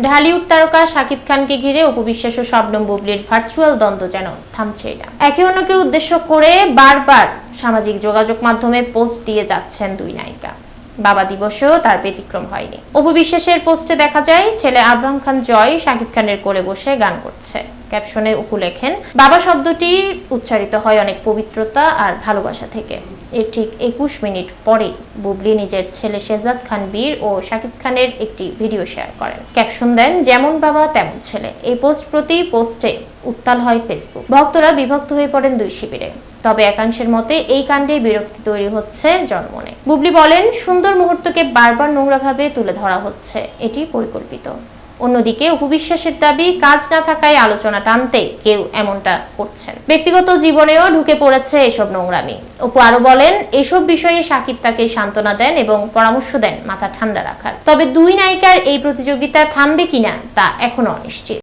ঢালিউড তারকা শাকিব খানকে ঘিরে উপবিশ্বাস ও শবনম বুবলির ভার্চুয়াল দ্বন্দ্ব যেন থামছে না। একে অন্যকে উদ্দেশ্য করে বারবার সামাজিক যোগাযোগ মাধ্যমে পোস্ট দিয়ে যাচ্ছেন দুই নায়িকা। বাবা দিবসেও তার ব্যতিক্রম হয়নি। উপবিশ্বাসের পোস্টে দেখা যায়, ছেলে আব্রাহাম খান জয় শাকিব খানের করে বসে গান করছে। ক্যাপশনে উপু লেখেন বাবা শব্দটি উচ্চারিত হয় অনেক পবিত্রতা আর ভালোবাসা থেকে। এর ঠিক একুশ মিনিট পরেই বুবলি নিজের ছেলে শেজাদ খান বীর ও শাকিব খানের একটি ভিডিও শেয়ার করেন। ক্যাপশন দেন, যেমন বাবা, তেমন ছেলে। এই পোস্ট প্রতি পোস্টে উত্তাল হয় ফেসবুক। ভক্তরা বিভক্ত হয়ে পড়েন দুই শিবিরে। তবে একাংশের মতে এই কাণ্ডে বিরক্তি তৈরি হচ্ছে জন্মনে বুবলি বলেন, সুন্দর মুহূর্তকে বারবার নোংরাভাবে তুলে ধরা হচ্ছে। এটি পরিকল্পিত। অন্যদিকে উপবিশ্বাসের দাবি, কাজ না থাকায় আলোচনা টানতে কেউ এমনটা করছেন। ব্যক্তিগত জীবনেও ঢুকে পড়েছে এসব নোংরামি। অপু আরও বলেন, এসব বিষয়ে সাকিব তাকে সান্ত্বনা দেন এবং পরামর্শ দেন মাথা ঠান্ডা রাখার। তবে দুই নায়িকার এই প্রতিযোগিতা থামবে কিনা তা এখনও অনিশ্চিত।